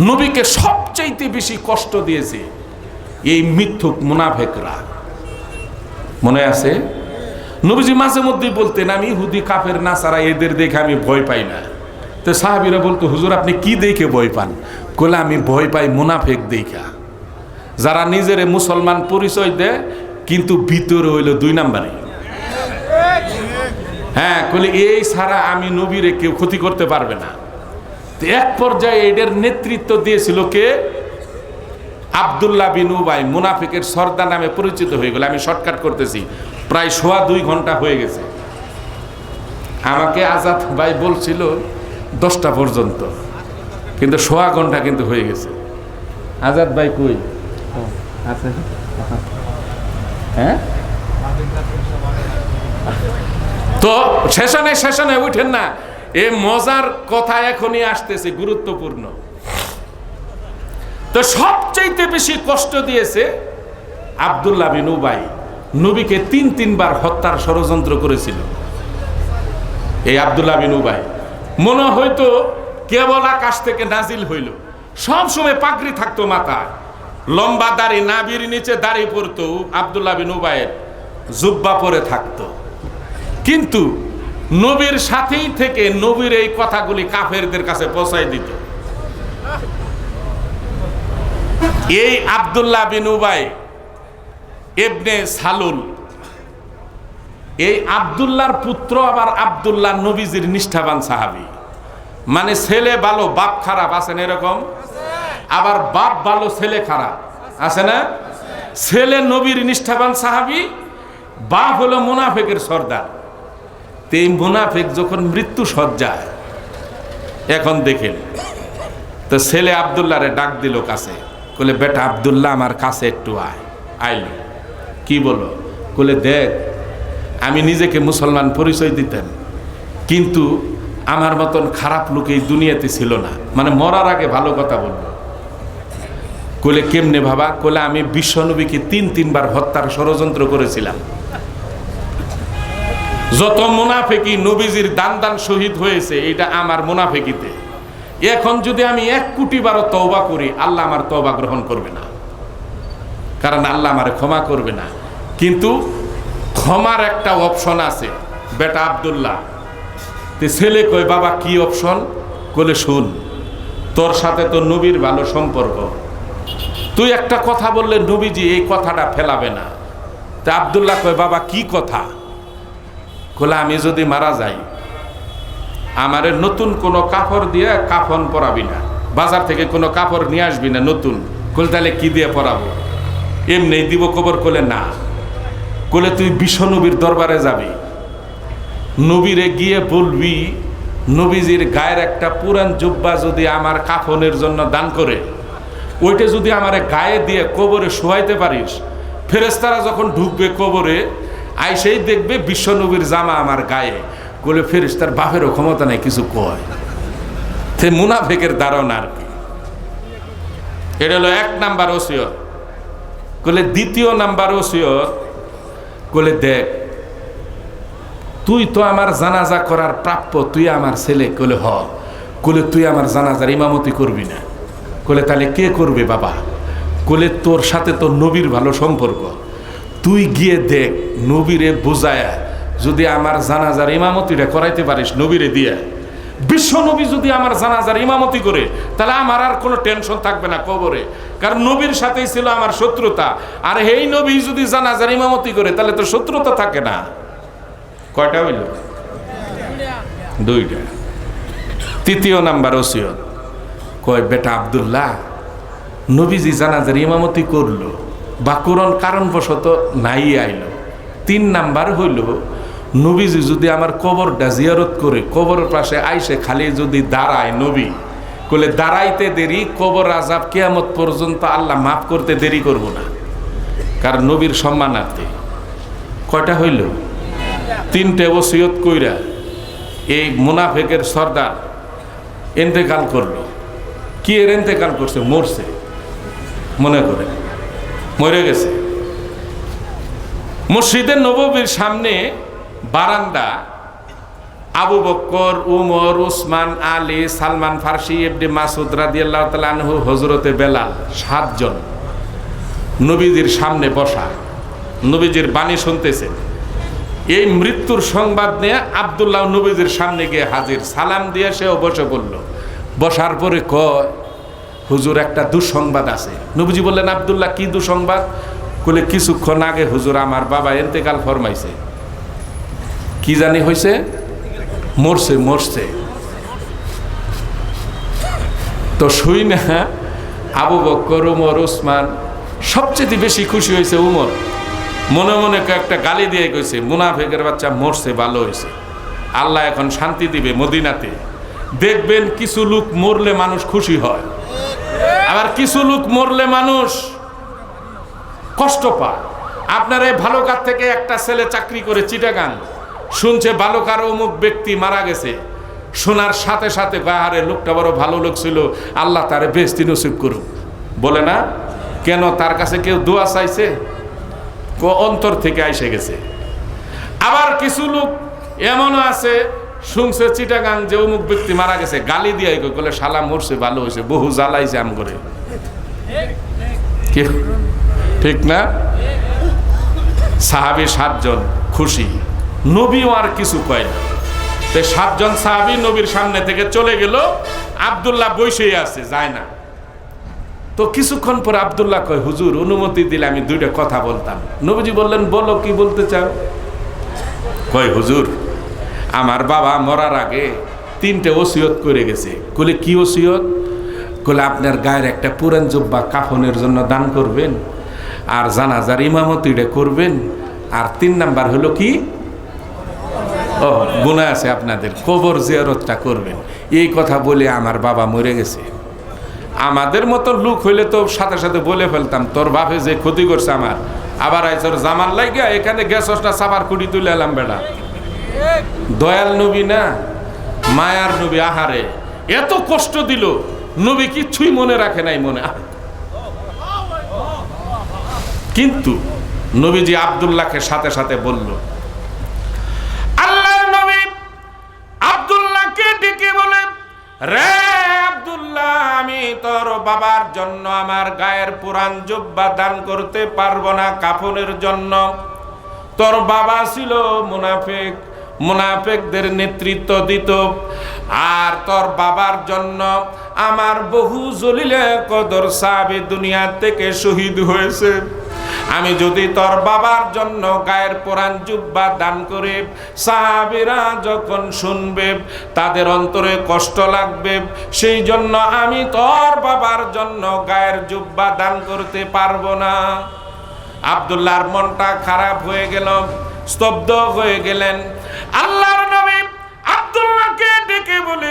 নবীকে সবচাইতে বেশি কষ্ট দিয়েছে এই মিথ্যুক মুনাফেকরা। মনে আছে? নবীজি মাঝে মধ্যেই বলতেন, আমি ইহুদি, কাফের, নাসারা, এদের দেখে আমি ভয় পাই না। তো সাহাবিরা বলতো, হুজুর, আপনি কি দেখে ভয় পান? কলে আমি ভয় পাই মুনাফেক দেখা। যারা নিজেরে মুসলমান পরিচয় দেয়, কিন্তু ভিতরে হইল দুই নাম্বারে। হ্যাঁ কলে এই ছাড়া আমি নবীরে কেউ ক্ষতি করতে পারবে না। এক পর্যায়ে এদের নেতৃত্ব দিয়েছিল কে? আবদুল্লাহ বিন উবাই মুনাফিকের সর্দার নামে পরিচিত হয়ে গেল। আমি শর্টকাট করতেছি। প্রায় সোয়া দুই ঘণ্টা হয়ে গেছে। আমাকে আজাদ ভাই বলছিল দশটা পর্যন্ত। কিন্তু সোয়া ঘণ্টা কিন্তু হয়ে গেছে। আজাদ ভাই কই? আছে। হ্যাঁ? তো সেশনে সেশনে উঠেন না। এ মজার কথা এখনই আসতেছে, গুরুত্বপূর্ণ। তো সবচাইতে বেশি কষ্ট দিয়েছে আবদুল্লাহ বিন উবাই। নবীকে তিন, তিনবার হত্যার ষড়যন্ত্র করেছিল। এই আবদুল্লাহ বিন উবাই। মনে হয়তো কেবল আকাশ থেকে নাজিল হইল। সব সময় পাগড়ি থাকতো মাথায়। লম্বা দাড়ি নাবির নিচে দাড়ি পরতো আবদুল্লাহ বিন উবাইয়ের। জুব্বা পরে থাকতো। কিন্তু নবীর সাথেই থেকে নবীর এই কথাগুলি কাফেরদের কাছে পৌঁছাই দিত। এই আবদুল্লাহ বিন উবাই এবনে সালুল, এই আবদুল্লাহর পুত্র আবার আবদুল্লাহ নবীজির নিষ্ঠাবান সাহাবি। মানে ছেলে ভালো, বাপ খারাপ আছেন এরকম? আবার বাপ ভালো, ছেলে খারাপ, আছে না? ছেলে নবীর নিষ্ঠাবান সাহাবি, বাপ হলো মুনাফেকের সর্দার। তো এই মুনাফেক যখন মৃত্যু সজ্জায়, এখন দেখেন, তো ছেলে আবদুল্লাহরে ডাক দিল কাছে কলে বেটা আবদুল্লাহ আমার কাছে একটু আয়। আইল। কি বলো বলে দেখ, আমি নিজেকে মুসলমান পরিচয় দিতেন কিন্তু আমার মতন খারাপ লোক এই দুনিয়াতে ছিল না। মানে মরার আগে ভালো কথা বলব কোলে কেমনে ভাবা? কোলে আমি বিশ্বনবীকে তিন তিনবার হত্যার ষড়যন্ত্র করেছিলাম। যত মুনাফেকি নবীজির দান দান শহীদ হয়েছে, এটা আমার মুনাফেকিতে। এখন যদি আমি এক কোটি বারো তওবা করি, আল্লাহ আমার তওবা গ্রহণ করবে না। কারণ আল্লাহ আমার ক্ষমা করবে না। কিন্তু ক্ষমার একটা অপশন আছে, বেটা আবদুল্লাহ। তে ছেলে কয়, বাবা, কি অপশন? কলে শুন, তোর সাথে তো নবীর ভালো সম্পর্ক। তুই একটা কথা বললে নবীজি এই কথাটা ফেলাবে না। তা আবদুল্লাহ কয়, বাবা, কি কথা? কলে আমি যদি মারা যাই, আমারে নতুন কোনো কাপড় দিয়ে কাফন পরাবি না। বাজার থেকে কোনো কাপড় নিয়ে আসবি না নতুন। কলে তাহলে কি দিয়ে পরাবো? এমনি দিব কবর কোলে না। কোলে তুই বিশ্বনবীর দরবারে যাবি। নবীরে গিয়ে বলবি, নবীজির গায়ের একটা পুরান জুব্বা যদি আমার কাফনের জন্য দান করে, ওইটা যদি আমার গায়ে দিয়ে কবরে শোয়াইতে পারিস ফেরেস্তারা যখন ঢুকবে কবরে আইসেই দেখবে বিশ্বনবীর জামা আমার গায়ে। বলে ফেরিস তার বাপেরও ক্ষমতা নেই, কিছু কয়। সে মুনাফেকের ধারণা আর কি। এটা হলো এক নাম্বার ওসিয়ত। কলে দ্বিতীয় নাম্বার ওসিয়ত কলে দেখ, তুই তো আমার জানাজা করার প্রাপ্য, তুই আমার ছেলে। কলে হ। কলে তুই আমার জানাজার ইমামতি করবি না। কলে তাহলে কে করবে, বাবা? কলে তোর সাথে তোর নবীর ভালো সম্পর্ক। তুই গিয়ে দেখ, নবীরে বোঝায়া। যদি আমার জানাজার ইমামতিটা করাইতে পারিস, নবীরে দিয়ে। বিশ্ব নবী যদি আমার জানাজার ইমামতি করে, তাহলে আমার আর কোনো টেনশন থাকবে না কবরে। কারণ নবীর সাথেই ছিল আমার শত্রুতা। আর এই নবী যদি জানাজার ইমামতি করে, তাহলে তো শত্রুতা থাকে না। কয়টা হইল? দুইটা। তৃতীয় নাম্বার ওসিয়ত। কয়, বেটা আবদুল্লাহ, নবীজি জানাজার ইমামতি করল। বা কোরআন কারণবশত নাই আইল। তিন নাম্বার হইল, নবীজি যদি আমার কবরটা জিয়ারত করে, কবরের পাশে আইসে খালি যদি দাঁড়ায় নবী কলে দাঁড়াইতে দেরি, কবর আজাব কেয়ামত পর্যন্ত আল্লাহ মাফ করতে দেরি করব না। কারণ নবীর সম্মানার্থে। কয়টা হইল? তিনটে ওসিয়ত কইরা এই মুনাফেকের সর্দার এন্তেকাল করল। কি এর এন্তেকাল করছে? মরছে। মনে করে মরে গেছে। মসজিদের নববীর সামনে বারান্দা, আবু বক্কর, উমর, উসমান, আলী, সালমান ফার্সি এবডি মাসুদ রাদিয়াল্লাহু তাআলা আনহু, হযরতে বেলাল সাতজন নবীজির সামনে বসা। নবীজির বাণী শুনতেছেন। এই মৃত্যুর সংবাদ নিয়ে আবদুল্লাহ নবীজির সামনে গিয়ে হাজির। সালাম দিয়ে সেও বসে পড়ল বসার পরে কয়? হুজুর, একটা দুঃসংবাদ আছে। নবুজি বললেন, আবদুল্লাহ, কি দুঃসংবাদ? বলে কিছুক্ষণ আগে হুজুর আমার বাবা এতেকাল ফরমাইছে। কি জানি হয়েছে মরছে মরছে। তো শুই না, আবু বক্কর, উমর ওসমান সবচেয়ে বেশি খুশি হয়েছে উমর। মনে মনে একটা গালি দিয়ে গেছে মুনাফেকের বাচ্চা মরছে, ভালো হয়েছে। আল্লাহ এখন শান্তি দিবে মদিনাতে। দেখবেন কিছু লোক মরলে মানুষ খুশি হয়। আবার কিছু লোক মরলে মানুষ কষ্ট পায়। আপনার এই ভালো কাজ থেকে একটা ছেলে চাকরি করে চিটাগান শুনছে বালকার অমুক ব্যক্তি মারা গেছে। শোনার সাথে সাথে বাহারে লোকটা বড় ভালো লোক ছিল, আল্লাহ তার বেস্তি নসিব করুক। বলে না, কেন তার কাছে কেউ দোয়া চাইছে? অন্তর থেকে আইসে গেছে। আবার কিছু লোক এমনও আছে শুনছে চিটাগাং যে অমুক ব্যক্তি মারা গেছে, গালি দিয়ে বলে শালা মরছে, ভালো হয়েছে বহু জ্বালাইছে আম করে। ঠিক না? সাহাবি সাতজন খুশি। নবীও আর কিছু কয় না। সাতজন সাহাবি নবীর সামনে থেকে চলে গেল, আবদুল্লাহ বৈশেই আছে, যায় না। তো কিছুক্ষণ পর আবদুল্লাহ কয়, হুজুর, অনুমতি দিলে আমি দুইটা কথা বলতাম। নবীজি বললেন, বলো কি বলতে চাও? কয়, হুজুর আমার বাবা মরার আগে তিনটে ওসিয়ত করে গেছে। কলে কি ওসিয়ত? কলে আপনার গায়ের একটা পুরান জব্বা কাফনের জন্য দান করবেন, আর জানাজার ইমামতিটা করবেন, আর তিন নাম্বার হলো কি? ও গুণা আছে আপনাদের, কবর জিয়ারতটা করবেন। এই কথা বলে আমার বাবা মরে গেছে। আমাদের মতো লোক হইলে তো সাথে সাথে বলে ফেলতাম, তোর বাপে যে ক্ষতি করছে আমার, আবার আইসর জামার লাগিয়া এখানে গ্যাসটা সাবার কুড়ি তুলে এলাম বেড়া দয়াল নবী না, মায়ার নবী আহারে। এত কষ্ট দিল, নবী কিচ্ছুই মনে রাখে নাই মনে। কিন্তু নবীজি আবদুল্লাহকে সাথে সাথে বলল আল্লাহ নবী আব্দুল্লাহকে ডেকে বলে, রে আবদুল্লাহ, আমি তোর বাবার জন্য আমার গায়ের পুরাণ জুব্বা দান করতে পারব না কাফনের জন্য। তোর বাবা ছিল মুনাফেক মুনাফেকদের নেতৃত্ব দিত। আর তোর বাবার জন্য আমার বহু জলিলে কদর সাহাবি দুনিয়া থেকে শহীদ হয়েছে। আমি যদি তোর বাবার জন্য গায়ের পুরাণ জুব্বা দান করে, সাহাবিরা যখন শুনবে, তাদের অন্তরে কষ্ট লাগবে। সেই জন্য আমি তোর বাবার জন্য গায়ের জুব্বা দান করতে পারব না। আবদুল্লাহর মনটা খারাপ হয়ে গেল, স্তব্ধ হয়ে গেলেন। আল্লাহর নবী আব্দুল্লাহকে ডেকে বলে,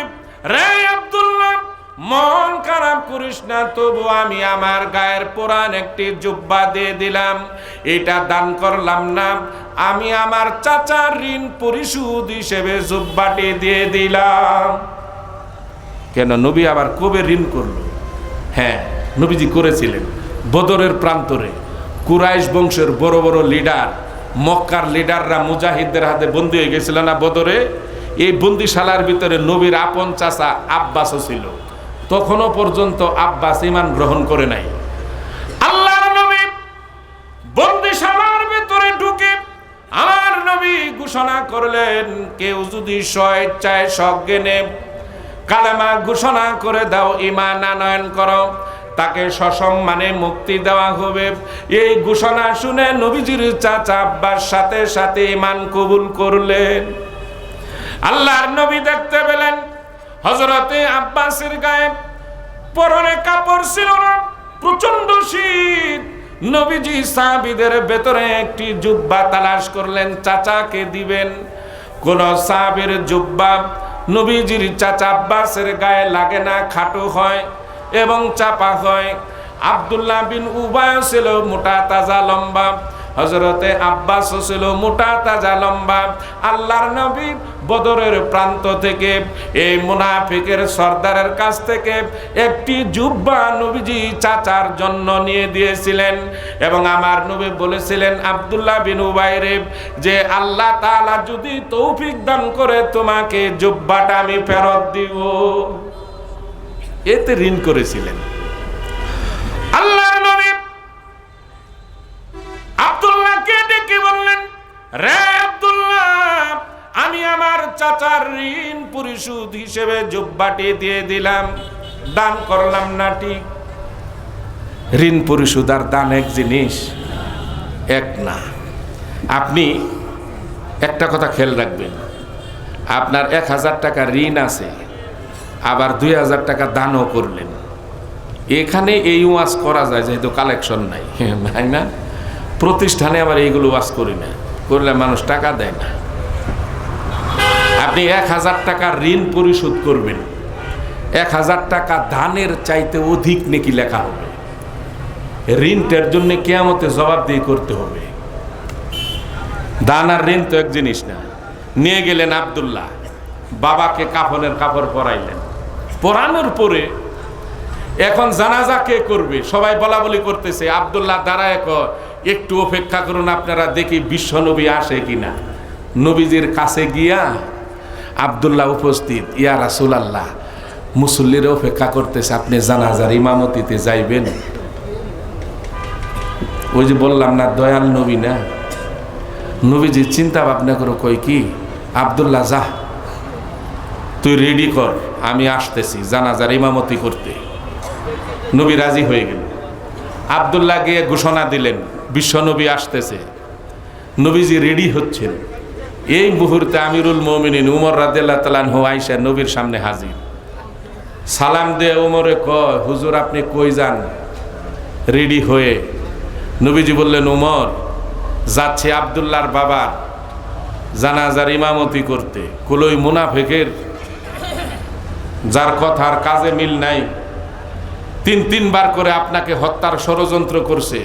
রে আব্দুল্লাহ, মন খারাপ করিস না, তবু আমি আমার গায়ের পুরান একটি জুব্বা দিয়ে দিলাম। এটা দান করলাম না। আমি আমার চাচার ঋণ পরিশোধ হিসেবে জুব্বাটি দিয়ে দিলাম। কেন নবী আবার কবে ঋণ করল? হ্যাঁ নবীজি করেছিলেন। বদরের প্রান্তরে। কুরাইশ বংশের বড় বড় লিডার মক্কার লিডাররা মুজাহিদদের হাতে বন্দী হয়ে গেছিল না বদরে? এই বন্দিশালার ভিতরে নবীর আপন চাচা আব্বাসও ছিল। তখনও পর্যন্ত আব্বাস ইমান গ্রহণ করে নাই। নবী বন্দিশালার ভিতরে ঢুকে নবী ঘোষণা করলেন, কেউ যদি কালেমা ঘোষণা করে দাও ইমান আনয়ন করো। তাকে সসম্মানে মুক্তি দেওয়া হবে। এই ঘোষণা শুনে নবীজির চাচা আব্বার সাথে সাথে ইমান কবুল করলেন। আল্লাহর নবী দেখতে পেলেন হজরতে আব্বাসের গায়ে পরনে কাপড় ছিল না প্রচণ্ড শীত। নবীজি সাহাবিদের ভেতরে একটি জুব্বা তালাশ করলেন, চাচাকে দিবেন? কোন সাহাবের জুব্বা নবীজির চাচা আব্বাসের গায়ে লাগে না, খাটো হয়। এবং চাপা হয় আবদুল্লাহ বিন উবায় ছিল মোটা তাজা লম্বা। হজরতে আব্বাস ছিল মোটা তাজা লম্বা। আল্লাহর নবী বদরের প্রান্ত থেকে, এই মুনাফিকের সর্দারের কাছ থেকে একটি জুব্বা নবীজি চাচার জন্য নিয়ে দিয়েছিলেন। এবং আমার নবী বলেছিলেন, আবদুল্লাহ বিন উবাইরে যে আল্লাহ তাআলা যদি তৌফিক দান করে তোমাকে জুব্বাটা আমি ফেরত দিব। এতে ঋণ করেছিলেন। আল্লাহর নবী আব্দুল্লাহকে ডেকে বললেন, রে আব্দুল্লাহ, আমি আমার চাচার ঋণ পরিশোধ হিসেবে জুব্বাটি দিয়ে দিলাম, দান করলাম না ঠিক। ঋণ পরিশোধ আর দান এক জিনিস, এক না। আপনি একটা কথা খেয়াল রাখবেন, আপনার এক হাজার টাকা ঋণ আছে আবার দুই হাজার টাকা দানও করলেন। এখানে এই ওয়াজ করা যায়, যেহেতু কালেকশন নাই, তাই না? প্রতিষ্ঠানে আবার এইগুলো ওয়াজ করি না। করলে মানুষ টাকা দেয় না। আপনি এক হাজার টাকা ঋণ পরিশোধ করবেন। এক হাজার টাকা দানের চাইতে অধিক নাকি লেখা হবে। ঋণটার জন্য কেয়ামতে জবাবদিহি করতে হবে। দান আর ঋণ তো এক জিনিস না। নিয়ে গেলেন আব্দুল্লাহ। বাবাকে কাফনের কাপড় পরাইলেন। পরানোর পরে এখন জানাজা কে করবে? সবাই বলা বলি করতেছে, আবদুল্লাহ, দাঁড়ায় একটু অপেক্ষা করুন, আপনারা দেখি বিশ্ব নবী আসে কিনা। নবীজির কাছে গিয়া আব্দুল্লাহ উপস্থিত, ইয়া রাসুল আল্লাহ মুসল্লির অপেক্ষা করতেছে, আপনি জানাজার ইমামতিতে যাইবেন? ওই যে বললাম না, দয়াল নবী না? নবীজি চিন্তা ভাবনা করো, কই কি? আব্দুল্লাহ, যা, তুই রেডি কর। আমি আসতেছি, জানাজার ইমামতি করতে। নবী রাজি হয়ে গেল। আবদুল্লাহ গিয়ে ঘোষণা দিলেন বিশ্বনবী আসতেছে। নবীজি রেডি হচ্ছেন। এই মুহূর্তে আমিরুল মমিনিন উমর রাদিল্লাহ তালান হো আইসা নবীর সামনে হাজির। সালাম দে উমরে, কয়, হুজুর, আপনি কই যান? রেডি হয়ে নবীজি বললেন, উমর, যাচ্ছে আবদুল্লাহর বাবার জানাজার ইমামতি করতে। কুলই মুনাফেকের যার কথার কাজে মিল নাই। তিন তিনবার করে আপনাকে হত্যার ষড়যন্ত্র করছে।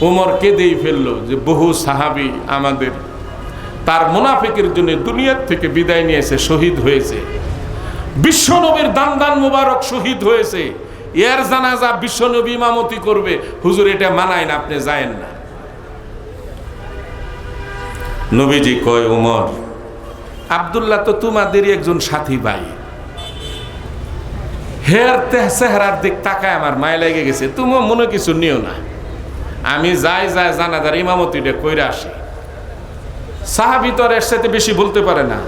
উমর কেঁদেই ফেলল যে বহু সাহাবি আমাদের। তার মুনাফিকের জন্য দুনিয়ার থেকে বিদায় নিয়েছে, শহীদ হয়েছে। বিশ্বনবীর দান দান মুবারক শহীদ হয়েছে। এর জানাজা বিশ্বনবী ইমামতি করবে। হুজুর, এটা মানায় না, আপনি যায়েন না। নবীজি কয়, উমর, আবদুল্লাহ তো তোমাদেরই একজন সাথী ভাই। হের চেহারার দিক তাকায় আমার মায় লেগে গেছে। তুমিও মনে কিছু নিও না। আমি যাই যাই জানাদার ইমামতিটা কইরা আসি। সাহাবি তো আর এর সাথে বেশি বলতে পারে না।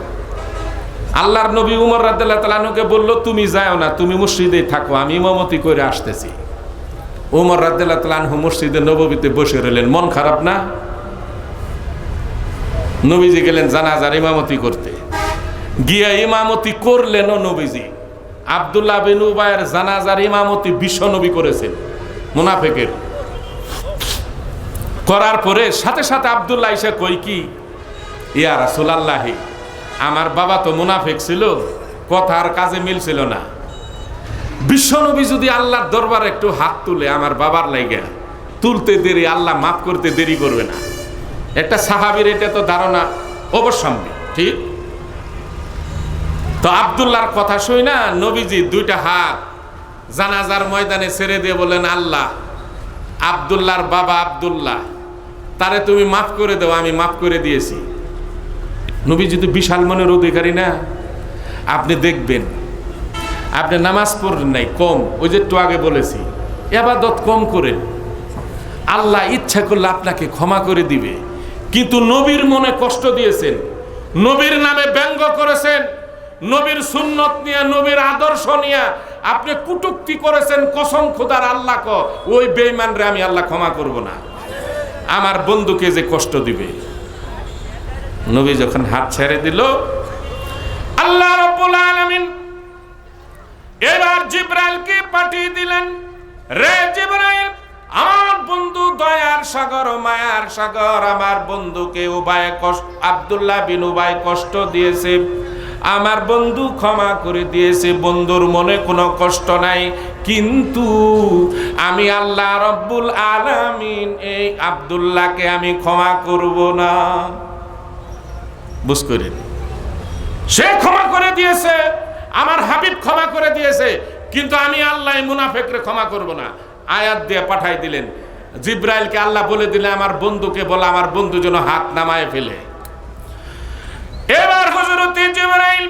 আল্লাহর নবী উমর রাদ্দাল্লাহ তালানুকে বলল, তুমি যাও না, তুমি মসজিদেই থাকো, আমি ইমামতি করে আসতেছি। উমর রাদ্দাল্লাহ তালানহু মসজিদে নবীতে বসে রইলেন। মন খারাপ না? নবীজি গেলেন জানাজার ইমামতি করতে। গিয়া ইমামতি করলেনও নবীজি। আবদুল্লাহ বিন উবায়ের জানাজার ইমামতি বিশ্ব নবী করেছেন, মুনাফেকের। করার পরে সাথে সাথে আবদুল্লাহ এসে কই কি, ইয়া রাসূলুল্লাহি, আমার বাবা তো মুনাফেক ছিল, কথার কাজে মিল ছিল না। বিশ্বনবী যদি আল্লাহর দরবার একটু হাত তুলে আমার বাবার লাইগা তুলতে দেরি, আল্লাহ মাফ করতে দেরি করবে না। একটা সাহাবির এটা তো ধারণা অবশ্যম্বী, ঠিক? তো আবদুল্লাহর কথা শুই না, নবীজি দুইটা হাত জানাজার ময়দানে ছেড়ে দিয়ে বলেন আল্লাহ, আবদুল্লাহর বাবা আবদুল্লাহ, তারে তুমি মাফ করে দাও, আমি মাফ করে দিয়েছি। নবীজি তো বিশাল মনের অধিকারী না? আপনি দেখবেন, আপনি নামাজ পড়েন নাই, কম, ওই যে একটু আগে বলেছি, এবাদত কম করেন। আল্লাহ ইচ্ছা করলে আপনাকে ক্ষমা করে দিবে। কিন্তু নবীর মনে কষ্ট দিয়েছেন, নবীর নামে ব্যঙ্গ করেছেন নবীর সুন্নত নিয়ে, নবীর আদর্শ নিয়ে আপনি কুটুক্তি করেছেন, কসম খোদার আল্লাহ ওই বেইমানরে আমি আল্লাহ ক্ষমা করব না। আমার বন্ধুকে যে কষ্ট দিবে। নবী যখন হাত ছেড়ে দিল, আল্লাহ রব্বুল আলামিন এবার জিব্রাইলকে পাঠিয়ে দিলেন, রে জিব্রাইল, আমার বন্ধু দয়ার সাগর, মায়ার সাগর, আমার বন্ধুকে উবায় কষ্ট, আব্দুল্লাহ বিন উবায় কষ্ট দিয়েছে। আমার বন্ধু ক্ষমা করে দিয়েছে, বন্ধুর মনে কোনো কষ্ট নাই। কিন্তু আমি আল্লাহ রব্বুল আলামিন এই আব্দুল্লাহকে আমি ক্ষমা করব না। বুঝ করেন? সে ক্ষমা করে দিয়েছে, আমার হাবিব ক্ষমা করে দিয়েছে, কিন্তু আমি আল্লাহ মুনাফেকরে ক্ষমা করব না। আয়াত দিয়ে পাঠাই দিলেন। জিব্রাইলকে আল্লাহ বলে দিলে, আমার বন্ধুকে বলে, আমার বন্ধু যেন হাত নামায় ফেলে। এবার হজরত জিব্রাইল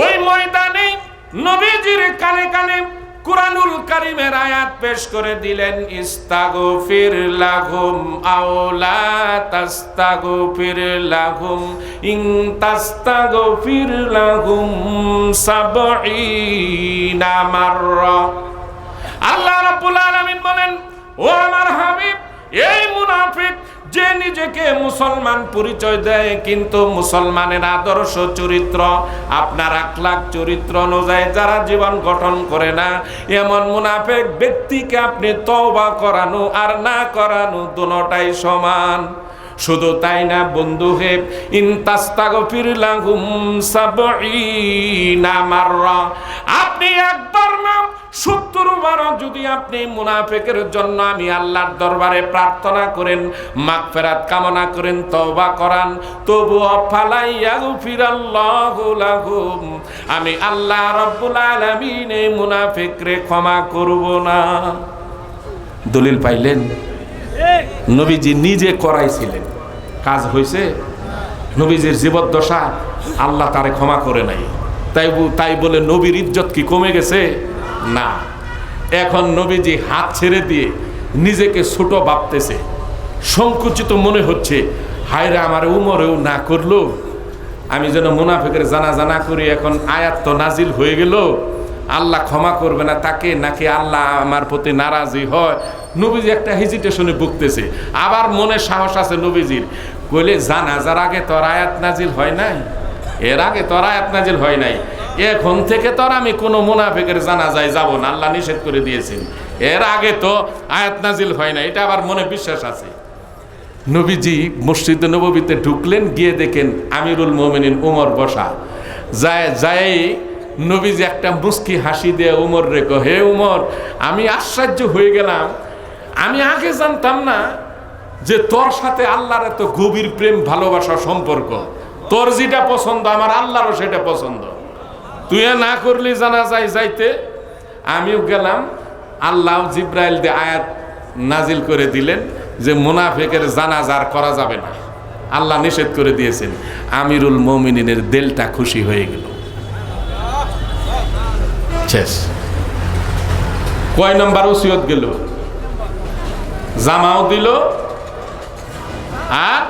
ওই ময়দানে নবীজির কানে কানে কুরআনুল কারীমের আয়াত পেশ করে দিলেন, ইস্তাগফির লাহুম আওলা তাস্তাগফির লাহুম, ইন তাস্তাগফির লাহুম সাবঈনা মাররা। আল্লাহ রাব্বুল আলামিন বলেন, ও আমার হাবিব, এই মুনাফিক যে নিজেকে মুসলমান পরিচয় দেয়, কিন্তু মুসলমানের আদর্শ চরিত্র, আপনার আখলাক চরিত্র অনুযায়ী যারা জীবন গঠন করে না, এমন মুনাফেক ব্যক্তিকে আপনি তওবা করানো আর না করানো দুটাই সমান। শুধু তাই না, বন্ধু হে ইনতাস্তাগফির লাহুম সাবঈনা মাররা। আপনি একবার না সত্তর বার যদি আপনি মুনাফেকের জন্য আমি আল্লাহর দরবারে প্রার্থনা করেন, মাগফিরাত কামনা করেন করান তবু ফিরাল্লাহু লাহুম। আমি আল্লাহ রব্বুল আলামিন মুনাফিকরে ক্ষমা করব না। দলিল পাইলেন? নবীজি নিজে করাইছিলেন। কাজ হয়েছে নবীজির জীবদ্দশা, আল্লাহ তারে ক্ষমা করে নাই। তাই তাই বলে নবীর ইজ্জত কি কমে গেছে? না। এখন নবীজি হাত ছেড়ে দিয়ে নিজেকে ছোট ভাবতেছে। সংকুচিত মনে হচ্ছে হায়রা আমার উমরেও না করল। আমি যেন মুনাফেকের জানা জানা করি, এখন আয়াত তো নাজিল হয়ে গেল। আল্লাহ ক্ষমা করবে না, তাকে নাকি আল্লাহ আমার প্রতি নারাজি হয়? নবীজি একটা হেজিটেশনে ভুগতেছে। আবার মনে সাহস আছে নবীজির। কইলে, জানাজার আগে তোর আয়াত নাজিল হয় নাই? এর আগে তোর আয়াত নাজিল হয় নাই। এখন থেকে তোর আমি কোনো মুনাফেকের জানাজায় যাব না, আল্লাহ নিষেধ করে দিয়েছেন। এর আগে তো আয়াত নাজিল হয় না এটা আবার মনে বিশ্বাস আছে। নবীজি মসজিদ নবীতে ঢুকলেন, গিয়ে দেখেন আমিরুল মোমিনিন উমর বসা। যায় যায় নবীজি একটা মুস্কি হাসি দিয়ে উমর রেখো হে উমর, আমি আশ্চর্য হয়ে গেলাম। আমি আগে জানতাম না যে তোর সাথে আল্লাহর এত গভীর প্রেম, ভালোবাসা, সম্পর্ক। তোর যেটা পছন্দ, আমার আল্লাহরও সেটা পছন্দ। তুই না করলি জানা যায় যাইতে, আমিও গেলাম। আল্লাহ জিব্রাইল দিয়ে আয়াত নাজিল করে দিলেন যে মুনাফেকের জানাজার করা যাবে না। আল্লাহ নিষেধ করে দিয়েছেন, আমিরুল মমিনের দেলটা খুশি হয়ে গেল। কয় নম্বর ওসিয়ত গেল? জামাও দিল, আর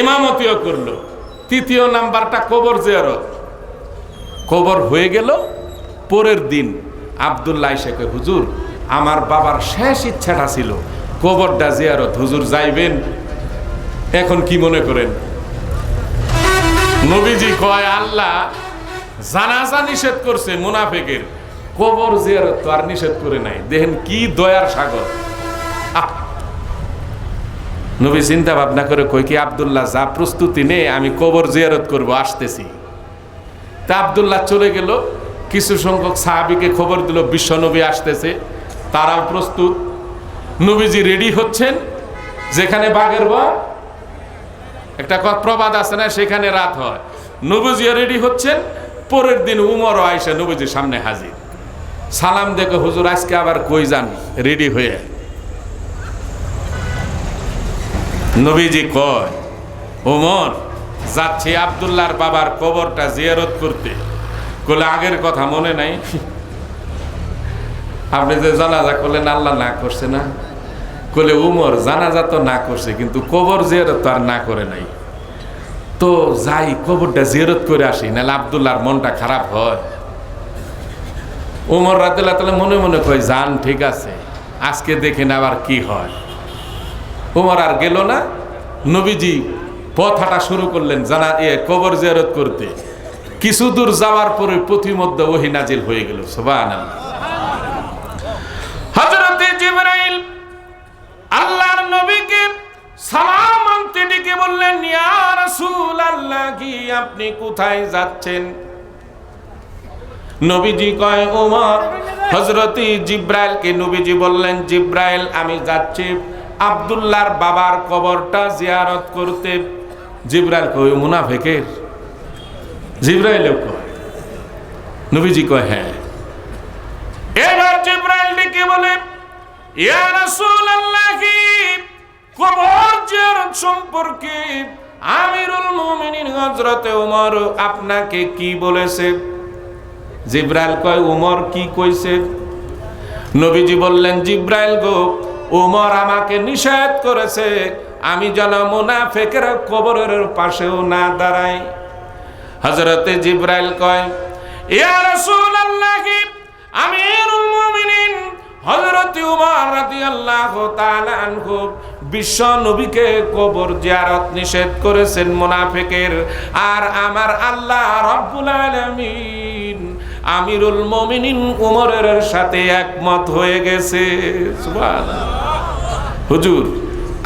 ইমামতিও করল। তৃতীয় নাম্বারটা কবর জিয়ারত। কবর হয়ে গেল। পরের দিন আবদুল্লাহ শেখে হুজুর, আমার বাবার শেষ ইচ্ছাটা ছিল। কবরটা জিয়ারত, হুজুর যাইবেন? এখন কি মনে করেন? নবীজি কয়, আল্লাহ, জানাজা নিষেধ করছে মুনাফেকের। কবর জিয়ারত তো আর নিষেধ করে নাই। দেখেন কি দয়ার সাগর! নবী চিন্তা ভাবনা করে কই কি আবদুল্লাহ, যা প্রস্তুতি নে, আমি কবর জিয়ারত করব, আসতেছি। তা আবদুল্লাহ চলে গেল। কিছু সংখ্যক সাহাবিকে খবর দিল বিশ্ব নবী আসতেছে, তারাও প্রস্তুত। নবীজি রেডি হচ্ছেন, যেখানে বাঘের বা একটা প্রবাদ আছে না, সেখানে রাত হয়। নবীজিও রেডি হচ্ছেন, পরের দিন উমরও আইসা নবীজির সামনে হাজির। সালাম দেখে হুজুর, আজকে আবার কই যান? রেডি হয়ে। নবীজি কয় ওমর যাচ্ছি আবদুল্লাহর বাবার কবরটা জিয়ারত করতে। বলে আগের কথা মনে নাই? আপনি যে জানাজা করলেন, আল্লাহ না করছে না। কলে উমর জানাজা তো না করছে, কিন্তু কবর জিয়ারত তো আর না করে নাই। তো যাই, কবরটা জিয়ারত করে আসি, নাহলে আবদুল্লাহর মনটা খারাপ হয়। উমর রাদিল্লাহ তাহলে মনে মনে কয় যান ঠিক আছে। আজকে দেখেন আবার কি হয়। উমর আর গেল না। নবীজি পথ হাঁটা শুরু করলেন, জানা, এ কবর জিয়ারত করতে। কিছু দূর যাওয়ার পরে পথিমধ্যে ওহি নাজিল হয়ে গেল কি আপনি কোথায় যাচ্ছেন? নবীজি কয় বললেন আমি যাচ্ছি আব্দুল্লাহর বাবার কবরটা জিয়ারত করতে। জিব্রাইল কয়, "ও মুনাফেকের? জিব্রাইল কয়, নবীজি কয় হ্যাঁ। এবার জিব্রাইল ডেকে বলে, ইয়া রাসূলুল্লাহ, কবর জিয়ারত সম্পর্কে আমিরুল মুমিনিন হযরত ওমর আপনাকে কি বলেছে? জিব্রাইল কয়, উমর কি কইছে? নবীজি বললেন, জিব্রাইল গো, উমর আমাকে নিষেধ করেছে আমি যেন মুনাফেকের কবরের পাশেও না দাঁড়াই। হযরতে জিব্রাইল কয় রাসূলুল্লাহ আমিরুল মুমিনিন বিশ্ব আর আমার আল্লাহ উমরের সাথে একমত হয়ে গেছে। হুজুর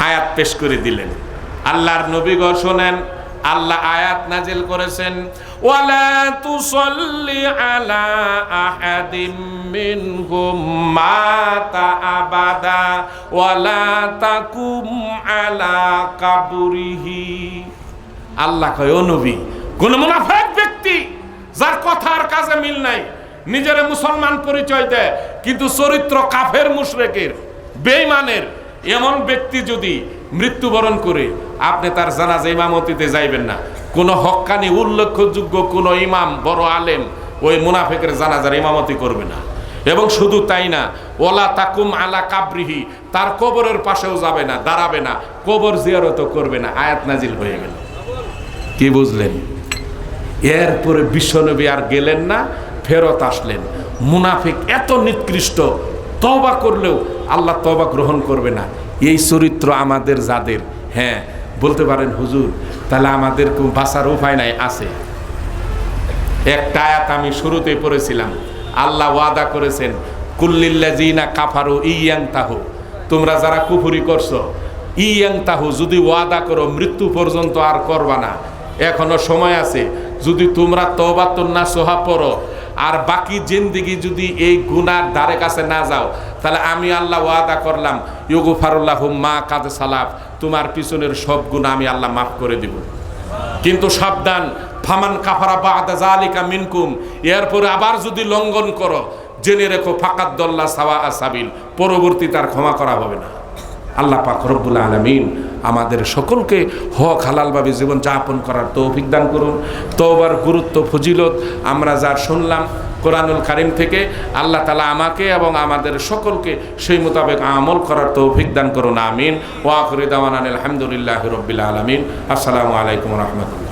আয়াত পেশ করে দিলেন। আল্লাহর নবী গো শোনেন, আল্লাহ আয়াত নাজিল করেছেন, ওয়ালা তুসাল্লি আলা আহাদিম মিনহুম মাতা আবাদা, ওয়ালা তাকুম আলা কাবরিহি। আল্লাহ কয়, ও নবী, কোন মুনাফিক ব্যক্তি যার কথার কাজে মিল নাই, নিজের মুসলমান পরিচয় দেয়, কিন্তু চরিত্র কাফের, মুশরেকের, বেঈমানের এমন ব্যক্তি যদি মৃত্যুবরণ করে, আপনি তার জানাজা ইমামতিতে যাইবেন না। কোন হক্কানি, উল্লেখযোগ্য কোন ইমাম, বড় আলেম ওই মুনাফেকের জানাজার ইমামতি করবে না। এবং শুধু তাই না, ওলা তাকুম আলা কাবরিহি, তার কবরের পাশেও যাবে না, দাঁড়াবে না, কবর জিয়ারত করবে না, আয়াত নাজিল হয়ে গেল। কি বুঝলেন? এরপরে বিশ্বনবী আর গেলেন না, ফেরত আসলেন। মুনাফিক এত নিকৃষ্ট তবা করলেও আল্লাহ তবা গ্রহণ করবে না। এই চরিত্র আমাদের যাদের হ্যাঁ বলতে পারেন হুজুর, তাহলে আমাদের কেউ বাঁচার উপায় নাই, আছে। একটা আয়াত আমি শুরুতে পড়েছিলাম, আল্লাহ ওয়াদা করেছেন কুল্লিল্লাজিনা কাফারু ইয়াং তাহু তোমরা যারা কুফুরি করছ ইয়াং তাহু যদি ওয়াদা করো, মৃত্যু পর্যন্ত আর করবা না। এখনও সময় আছে, যদি তোমরা তবাত্তন্না সোহা পড়ো আর বাকি জিন্দিগি যদি এই গুনার ধারে কাছে না যাও, তাহলে আমি আল্লাহ ওয়াদা করলাম ইউগু ফারুল্লাহ মা কাজ সালাফ, তোমার পিছনের সব গুণা আমি আল্লাহ মাফ করে দিব। কিন্তু সাবধান, ফামান কাফারা বাদা জালিকা মিনকুম, এরপরে আবার যদি লঙ্ঘন করো, জেনে রেখো ফাকাত দল্লা সাওয়া আসাবিল পরবর্তী তার ক্ষমা করা হবে না। আল্লাহ পাক রব্বুল আলমিন আমাদের সকলকে হক হালালভাবে জীবন যাপন করার তৌফিক দান করুন। তওবার গুরুত্ব, ফজিলত আমরা যা শুনলাম কোরআনুল কারিম থেকে আল্লাহ তালা আমাকে এবং আমাদের সকলকে সেই মোতাবেক আমল করার তৌফিক দান করুন। আমিন। ওয়াকুরিদান আলহামদুলিল্লাহ রবিল আলমিন। আসসালামু আলাইকুম রহমতুল্লাহ।